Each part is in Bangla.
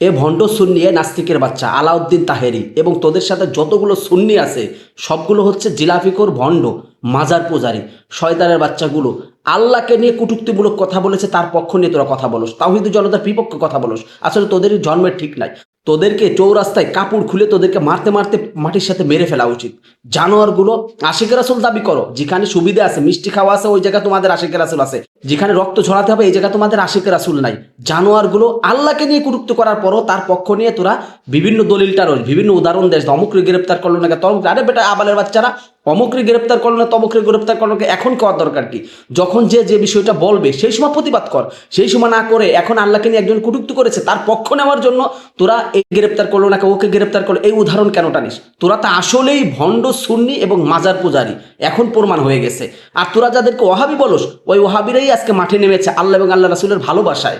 এ ভণ্ড সুন্নি, এ নাস্তিকের বাচ্চা, আলাউদ্দিন তাহেরি। এবং তোদের সাথে যতগুলো সুন্নি আছে, সবগুলো হচ্ছে জিলাফিকর ভণ্ড, মাজার পূজারি, শয়তানের বাচ্চাগুলো। আল্লাহকে নিয়ে কুটুক্তিমূলক কথা বলেছে, তার পক্ষ নিয়ে তোরা কথা বলোস। হিন্দু জনতার বিপক্ষে কথা বলোস। আসলে তোদেরই জন্মের ঠিক নাই। তোদেরকে চৌরাস্তায় কাপড় খুলে তোদেরকে মারতে মারতে মাটির সাথে মেরে ফেলা উচিত। জানোয়ারগুলো আশিকের আসল দাবি করো, যেখানে সুবিধা আছে, মিষ্টি খাওয়া আছে, ওই জায়গা তোমাদের আশিকের আসল আছে। যেখানে রক্ত ঝরাতে হবে, এই জায়গা তোমাদের আশিকের আসল নাই। জানোয়ারগুলো আল্লাহকে নিয়ে কুটুক্ত করার পরও তার পক্ষ নিয়ে তোরা বিভিন্ন দলিলটা রোজ বিভিন্ন উদাহরণ দেশ অমুকরে গ্রেপ্তার করল না তমুক আরে বেটা, আবালের বাচ্চারা অমুকরে গ্রেপ্তার করল না তমুকরে গ্রেপ্তার করল এখন করার দরকার কি? যখন যে যে বিষয়টা বলবে, সেই সময় প্রতিবাদ কর। সেই সময় না করে এখন আল্লাহকে নিয়ে একজন কুটুক্তি করেছে, তার পক্ষ নেওয়ার জন্য তোরা এই গ্রেপ্তার করল না, ওকে গ্রেপ্তার করল, এই উদাহরণ কেন টানিস? তোরা তা আসলেই ভণ্ড সুন্নি এবং মাজার পূজারি, এখন প্রমাণ হয়ে গেছে। আর তোরা যাদেরকে ওহাবি বলস, ওই ওহাবিরাই আজকে মাঠে নেমেছে, আল্লাহ এবং আল্লাহ রাসুলের ভালোবাসায়।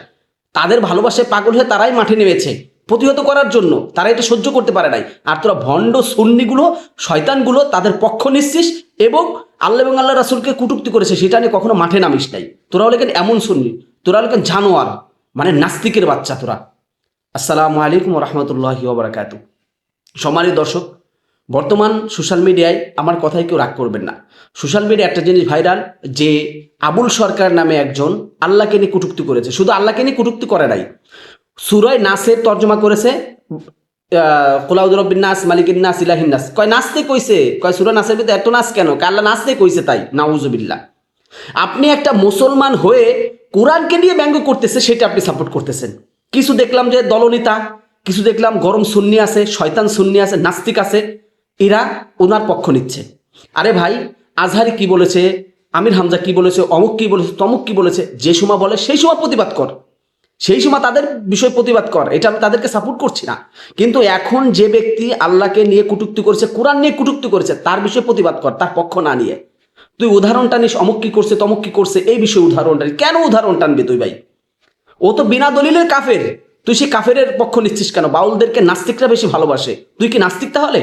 তাদের ভালোবাসায় পাগল হয়ে তারাই মাঠে নেমেছে। প্রতিহত করার জন্য তারা এটা সহ্য করতে পারে নাই। আর তোরা ভণ্ড সুন্নিগুলো, শয়তানগুলো, তাদের পক্ষ নিচ্ছিস এবং আল্লাহ এবং আল্লাহ রাসুলকে কুটুক্তি করেছে সেটা নিয়ে কখনো মাঠে নামিস নাই। তোরা হলে কেন এমন সন্নি তোরা হলে কেন জানোয়ার মানে নাস্তিকের বাচ্চা তোরা। আসসালামু আলাইকুম রহমতুল্লাহি ওবরাকাতু। সম্মানিত দর্শক, বর্তমান সোশ্যাল মিডিয়ায় আমার কথায় কেউ রাগ করবেন না। সোশ্যাল মিডিয়া একটা জিনিস ভাইরাল, যে আবুল সরকার নামে একজন আল্লাহকে নিয়ে কুটুক্তি করেছে। শুধু আল্লাহকে নিয়ে কুটুক্তি করে নাই সুরয় নাসের তর্জমা করেছে কোলাউদ্দিন নাস, মালিকিন নাস, ইলাহিন নাস। কয় নাচতে কইছে? কয় সুরয় নাসের ভিতরে এত নাচ কেন? কয় আল্লাহ নাচতে কইছে তাই? নাউজুবিল্লাহ। আপনি একটা মুসলমান হয়ে কোরআনকে নিয়ে ব্যঙ্গ করতেছে, সেটা আপনি সাপোর্ট করতেছেন। কিছু দেখলাম যে দলনেতা, কিছু দেখলাম গরম সুন্নি আছে, শয়তান সুন্নি আছে, নাস্তিক আছে, এরা ওনার পক্ষ নিচ্ছে। আরে ভাই, আজহারি কি বলেছে? আমির হামজা কি বলেছে? অমুক কি বলেছে? তমুক কি বলেছে? যে সময় বলে, সেই সময় প্রতিবাদ কর। সেই সময় তাদের বিষয় প্রতিবাদ কর, এটা আমি তাদেরকে সাপোর্ট করছি না। কিন্তু এখন যে ব্যক্তি আল্লাহকে নিয়ে কুটুক্তি করেছে, কোরআন নিয়ে কুটুক্তি করেছে, তার বিষয়ে প্রতিবাদ কর, তার পক্ষ না নিয়ে। তুই উদাহরণ টানিস অমুক কি করছে, তমুক কি করছে, এই বিষয়ে উদাহরণ টানিস কেন উদাহরণ টানবি তুই ভাই? ও তো বিনা দলিলের কাফের। তুই সে কাফের পক্ষ নিচ্ছিস কেন? বাউলদেরকে নাস্তিকরা বেশি ভালোবাসে। তুই কি নাস্তিক তাহলে?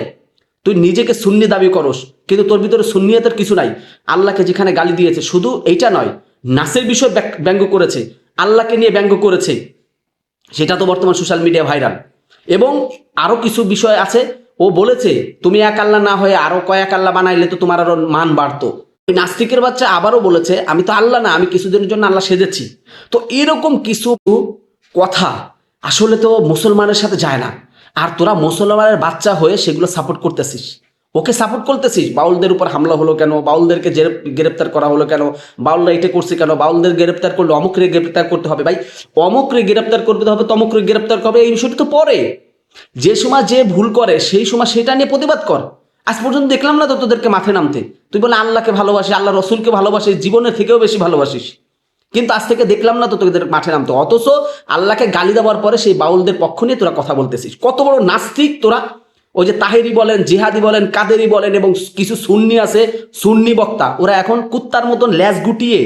তুই নিজেকে শূন্য দাবি করস, কিন্তু তোর ভিতরে শূন্যতের কিছু নাই। আল্লাহকে যেখানে গালি দিয়েছে, শুধু এইটা নয়, নাসের বিষয় ব্যঙ্গ করেছে। আল্লাহকে নিয়ে ব্যঙ্গ করেছে, সেটা তো বর্তমান সোশ্যাল মিডিয়া ভাইরাল। এবং আরও কিছু বিষয় আছে, ও বলেছে, তুমি এক আল্লাহ না হয়ে আরও কয়েক আল্লাহ বানাইলে তো তোমার আরও মান বাড়তো। ওই নাস্তিকের বাচ্চা আবারও বলেছে, আমি তো আল্লাহ না, আমি কিছুদিনের জন্য আল্লাহ সেজেছি। তো এরকম কিছু কথা আসলে তো মুসলমানের সাথে যায় না। আর তোরা মুসলমানের বাচ্চা হয়ে সেগুলো সাপোর্ট করতেছিস। ওকে সাপোর্ট করতেছিস? বাউলদের উপর হামলা হলো কেন? বাউলদেরকে গ্রেপ্তার করা হলো কেন? বাউলরা এটা করছে কেন? বাউলদের গ্রেপ্তার করলে অমুকরে গ্রেপ্তার করতে হবে। ভাই, অমুকরে গ্রেপ্তার করতে হবে, তমুকরে গ্রেপ্তার করবে, এই বিষয়টা তো পরে। যে সময় যে ভুল করে, সেই সময় সেটা নিয়ে প্রতিবাদ কর। আজ পর্যন্ত দেখলাম না তো তোদেরকে মাঠে নামতে। তুই বলে আল্লাহকে ভালোবাসি আল্লাহ রসুলকে ভালোবাসিস, জীবনের থেকেও বেশি ভালোবাসিস। কিন্তু আজ থেকে দেখলাম না তো তোদের মাঠে নামতে। অথচ আল্লাহকে গালি দেওয়ার পরে সেই বাউলদের পক্ষ নিয়ে তোরা কথা বলতেছিস। কত বড় নাস্তিক তোরা। ওই যে তাহেরি বলেন, জিহাদি বলেন, কাদেরি বলেন এবং কিছু সুন্নি আছে, সুন্নি বক্তা, ওরা এখন কুত্তার মতন ল্যাস গুটিয়ে,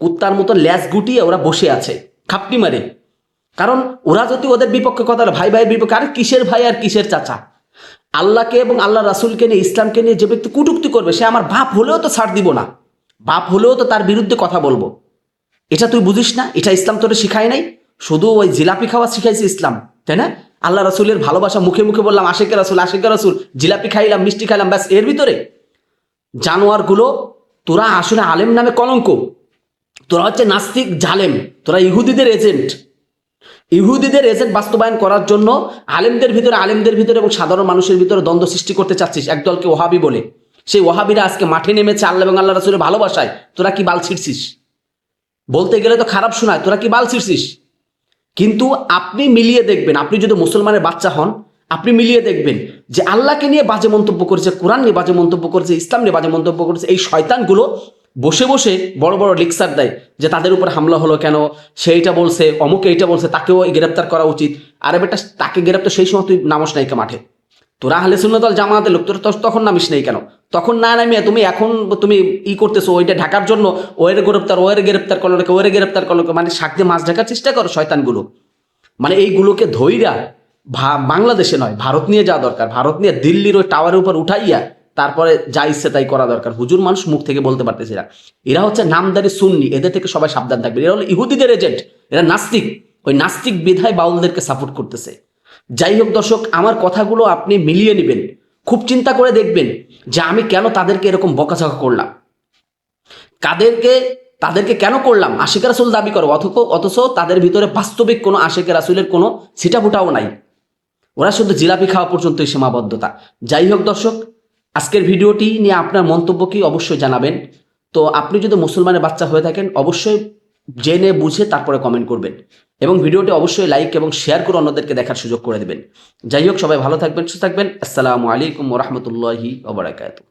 কুত্তার মতন ল্যাস গুটিয়ে ওরা বসে আছে, খাপটি মারে। কারণ ওরা যদি ওদের বিপক্ষে কথা ভাই ভাইয়ের বিপক্ষে, আরে কিসের ভাই আর কিসের চাচা? আল্লাহকে এবং আল্লাহ রাসুলকে নিয়ে, ইসলামকে নিয়ে যে ব্যক্তি কুটুক্তি করবে, সে আমার বাপ হলেও তো ছাড় দিব না। বাপ হলেও তো তার বিরুদ্ধে কথা বলব। এটা তুই বুঝিস না, এটা ইসলাম তোরে শিখায় নাই। শুধু ওই জিলাপি খাওয়া শিখাইছে ইসলাম, তাই না? আল্লাহ রাসুলের ভালোবাসা মুখে মুখে বললাম, আশেকে রাসুল আশেকে রাসুল, জিলাপি খাইলাম, মিষ্টি খাইলাম, ব্যাস, এর ভিতরে জানোয়ারগুলো, তোরা আসলে আলেম নামে কলঙ্ক। তোরা হচ্ছে নাস্তিক জালেম, তোরা ইহুদিদের এজেন্ট। ইহুদিদের এজেন্ট বাস্তবায়ন করার জন্য আলেমদের ভিতরে আলেমদের ভিতরে এবং সাধারণ মানুষের ভিতরে দ্বন্দ্ব সৃষ্টি করতে চাচ্ছিস, একদলকে ওহাবি বলে। সেই ওহাবিরা আজকে মাঠে নেমেছে আল্লাহ এবং আল্লাহ রাসুলের ভালোবাসায়। তোরা কি বাল ছিড়ছিস? বলতে গেলে তো খারাপ শোনায়, তোরা কি বাল ছিড়ছিস? কিন্তু আপনি মিলিয়ে দেখবেন, আপনি যদি মুসলমানের বাচ্চা হন, আপনি মিলিয়ে দেখবেন যে আল্লাহকে নিয়ে বাজে মন্তব্য করেছে, কোরআন নিয়ে বাজে মন্তব্য করেছে, ইসলাম নিয়ে বাজে মন্তব্য করেছে, এই শয়তানগুলো বসে বসে বড় বড় লেকচার দেয় যে তাদের উপর হামলা হলো কেন সেইটা বলছে অমুকে এইটা বলছে, তাকেও গ্রেপ্তার করা উচিত। আর বেটা, তাকে গ্রেপ্তার, সেই সময় তুই নামস নায়িকা মাঠে? তোরা হলে সুন্নতল জামাতের লোক, তোরা তখন নামিস নেই কেন? তখন না নামিয়ে তুমি এখন তুমি ই করতেছো ওইটা ঢাকার জন্য, ওয়ের গ্রেপ্তার ওয়ের গ্রেপ্তার করল ওয়ের গ্রেপ্তার করল মানে শাক দিয়ে মাছ ঢাকার চেষ্টা করো শয়তানগুলো। মানে এইগুলোকে ধইরা ভা- বাংলাদেশে নয়, ভারত নিয়ে যাওয়া দরকার, ভারত নিয়ে দিল্লির ওই টাওয়ারের উপর উঠাইয়া তারপরে যা ইচ্ছে তাই করা দরকার। হুজুর মানুষ মুখ থেকে বলতে পারতেছে না। এরা হচ্ছে নামদারি সুন্নি, এদের থেকে সবাই সাবধান থাকবে। এরা হলো ইহুদিদের এজেন্ট, এরা নাস্তিক। ওই নাস্তিক বিধায় বাউলদেরকে সাপোর্ট করতেছে। যাই হোক দর্শক, আমার কথাগুলো আপনি মিলিয়ে নেবেন। খুব চিন্তা করে দেখবেন যে আমি কেন তাদেরকে এরকম বকাঝকা করলাম। কাদেরকে, তাদেরকে কেন করলাম? আশিকা রাসুল দাবি করো, অথচ অথচ তাদের ভিতরে বাস্তবিক কোনো আশিকা রাসুলের কোনো ছিটাফুটাও নাই। ওরা শুধু জিলাপি খাওয়া পর্যন্তই সীমাবদ্ধতা। যাই হোক দর্শক, আজকের ভিডিওটি নিয়ে আপনার মন্তব্য কি অবশ্যই জানাবেন। তো আপনি যদি মুসলমানের বাচ্চা হয়ে থাকেন, অবশ্যই জেনে বুঝে তারপরে কমেন্ট করবেন। এবং ভিডিওটি অবশ্যই লাইক এবং শেয়ার করে অন্যদেরকে দেখার সুযোগ করে দেবেন। যাই হোক, সবাই ভালো থাকবেন, সুস্থ থাকবেন। আসসালামু আলাইকুম রহমতুল্লাহি ওবরাকাতু